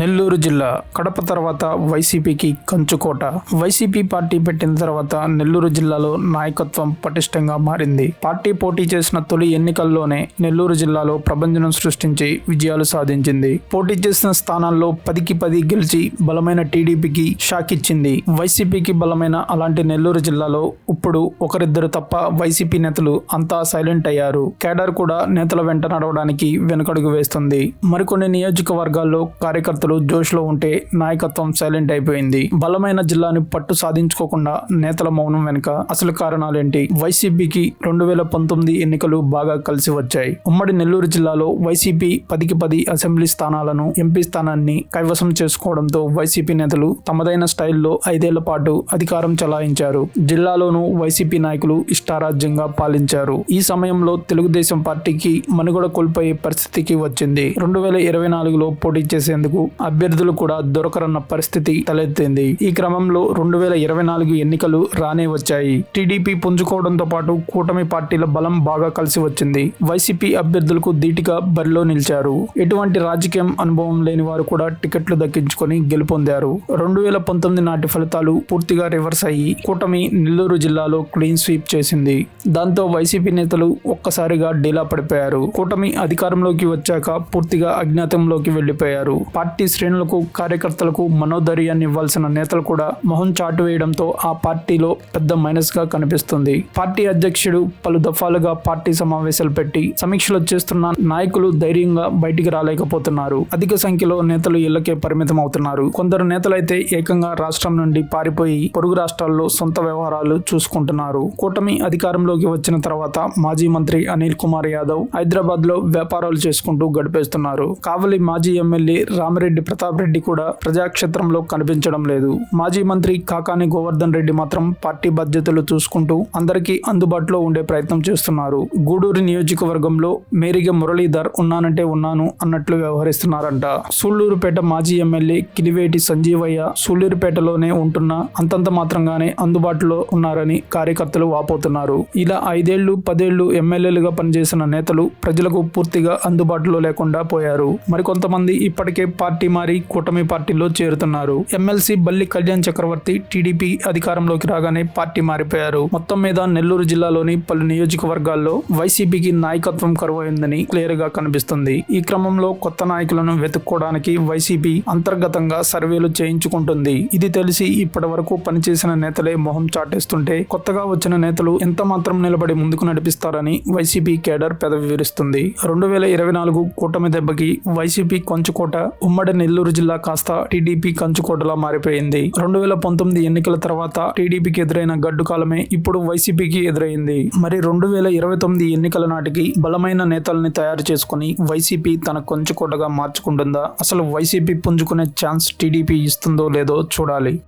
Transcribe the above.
నెల్లూరు జిల్లా కడప తర్వాత వైసీపీకి కంచుకోట. వైసీపీ పార్టీ పెట్టిన తర్వాత నెల్లూరు జిల్లాలో నాయకత్వం పటిష్టంగా మారింది. పార్టీ పోటీ చేసిన తొలి ఎన్నికల్లోనే నెల్లూరు జిల్లాలో ప్రభంజనం సృష్టించి విజయాలు సాధించింది. పోటీ చేసిన స్థానాల్లో పదికి పది గెలిచి బలమైన టీడీపీకి షాక్ ఇచ్చింది. వైసీపీకి బలమైన అలాంటి నెల్లూరు జిల్లాలో ఇప్పుడు ఒకరిద్దరు తప్ప వైసీపీ నేతలు అంతా సైలెంట్ అయ్యారు. కేడర్ కూడా నేతల వెంట నడవడానికి వెనుకడుగు వేస్తుంది. మరికొన్ని నియోజకవర్గాల్లో కార్యకర్తలు జోష్లో ఉంటే నాయకత్వం సైలెంట్ అయిపోయింది. బలమైన జిల్లాని పట్టు సాధించుకోకుండా నేతల మౌనం వెనుక అసలు కారణాలేంటి? వైసీపీకి రెండు వేల పంతొమ్మిది ఎన్నికలు బాగా కలిసి వచ్చాయి. ఉమ్మడి నెల్లూరు జిల్లాలో వైసీపీ పదికి పది అసెంబ్లీ స్థానాలను ఎంపీ స్థానాన్ని కైవసం చేసుకోవడంతో వైసీపీ నేతలు తమదైన స్టైల్లో ఐదేళ్ళ పాటు అధికారం చలాయించారు. జిల్లాలోనూ వైసీపీ నాయకులు ఇష్టారాజ్యంగా పాలించారు. ఈ సమయంలో తెలుగుదేశం పార్టీకి మనుగడ కోల్పోయే పరిస్థితికి వచ్చింది. రెండు వేల ఇరవై నాలుగులో పోటీ చేసేందుకు అభ్యర్థులు కూడా దొరకరన్న పరిస్థితి తలెత్తింది. ఈ క్రమంలో రెండు వేల ఇరవై నాలుగు ఎన్నికలు రానే వచ్చాయి. టీడీపీ పుంజుకోవడంతో పాటు కూటమి పార్టీల బలం బాగా కలిసి వచ్చింది. వైసీపీ అభ్యర్థులకు ధీటుగా బరిలో నిలిచారు. ఎటువంటి రాజకీయం అనుభవం లేని వారు కూడా టికెట్లు దక్కించుకొని గెలుపొందారు. రెండు వేల పంతొమ్మిది నాటి ఫలితాలు పూర్తిగా రివర్స్ అయ్యి కూటమి నెల్లూరు జిల్లాలో క్లీన్ స్వీప్ చేసింది. దాంతో వైసీపీ నేతలు ఒక్కసారిగా డీలా పడిపోయారు. కూటమి అధికారంలోకి వచ్చాక పూర్తిగా అజ్ఞాతంలోకి వెళ్ళిపోయారు పార్టీ శ్రేణులకు కార్యకర్తలకు మనోధైర్యాన్ని ఇవ్వాల్సిన నేతలు కూడా మొహం చాటు వేయడంతో ఆ పార్టీలో పెద్ద మైనస్గా కనిపిస్తుంది. పార్టీ అధ్యక్షుడు పలు దఫాలుగా పార్టీ సమావేశాలు పెట్టి సమీక్షలు చేస్తున్న నాయకులు ధైర్యంగా బయటికి రాలేకపోతున్నారు. అధిక సంఖ్యలో నేతలు ఇళ్ళకే పరిమితం అవుతున్నారు కొందరు నేతలైతే ఏకంగా రాష్ట్రం నుండి పారిపోయి పొరుగు రాష్ట్రాల్లో సొంత వ్యవహారాలు చూసుకుంటున్నారు. కూటమి అధికారంలోకి వచ్చిన తర్వాత మాజీ మంత్రి అనిల్ కుమార్ యాదవ్ హైదరాబాద్లో వ్యాపారాలు చేసుకుంటూ గడిపేస్తున్నారు. కావలి మాజీ ఎమ్మెల్యే రామిరెడ్డి రెడ్డి ప్రతాప్ రెడ్డి కూడా ప్రజాక్షేత్రంలో కనిపించడం లేదు. మాజీ మంత్రి కాకాని గోవర్ధన్ రెడ్డి మాత్రం పార్టీ బాధ్యతలు చూసుకుంటూ అందరికీ అందుబాటులో ఉండే ప్రయత్నం చేస్తున్నారు. గూడూరు నియోజకవర్గంలో మేరీగా మురళీధర్ ఉన్నానంటే ఉన్నాను అన్నట్లు వ్యవహరిస్తున్నారంట. సూళ్ళూరుపేట మాజీ ఎమ్మెల్యే కిలివేటి సంజీవయ్య సూళ్ళూరుపేటలోనే ఉంటున్న అంతంత మాత్రంగానే అందుబాటులో ఉన్నారని కార్యకర్తలు వాపోతున్నారు. ఇలా ఐదేళ్ళు పదేళ్ళు ఎమ్మెల్యేలుగా పనిచేసిన నేతలు ప్రజలకు పూర్తిగా అందుబాటులో లేకుండా పోయారు. మరికొంతమంది ఇప్పటికే పార్టీ పార్టీ మారి కూటమి పార్టీలో చేరుతున్నారు. ఎమ్మెల్సీ బల్లి కళ్యాణ్ చక్రవర్తి టీడీపీ అధికారంలోకి రాగానే పార్టీ మారిపోయారు. మొత్తం మీద నెల్లూరు జిల్లాలోని పలు నియోజకవర్గాల్లో వైసీపీకి నాయకత్వం కరువైందని క్లియర్గా కనిపిస్తుంది. ఈ క్రమంలో కొత్త నాయకులను వెతుక్కోవడానికి వైసీపీ అంతర్గతంగా సర్వేలు చేయించుకుంటుంది. ఇది తెలిసి ఇప్పటి వరకు పనిచేసిన నేతలే మొహం చాటేస్తుంటే కొత్తగా వచ్చిన నేతలు ఎంత మాత్రం నిలబడి ముందుకు నడిపిస్తారని వైసీపీ కేడర్ పెదవి విరుస్తుంది. రెండు వేల ఇరవై నాలుగు కూటమి దెబ్బకి వైసీపీ కొంచుకోట ఉమ్మడి నెల్లూరు జిల్లా కాస్త టీడీపీ కంచుకోటలా మారిపోయింది. రెండు వేల పంతొమ్మిది ఎన్నికల తర్వాత టీడీపీకి ఎదురైన గడ్డు కాలమే ఇప్పుడు వైసీపీకి ఎదురైంది. మరి రెండు వేల ఇరవై తొమ్మిది ఎన్నికల నాటికి బలమైన నేతల్ని తయారు చేసుకుని వైసీపీ తన కొంచుకోటగా మార్చుకుంటుందా? అసలు వైసీపీ పుంజుకునే ఛాన్స్ టీడీపీ ఇస్తుందో లేదో చూడాలి.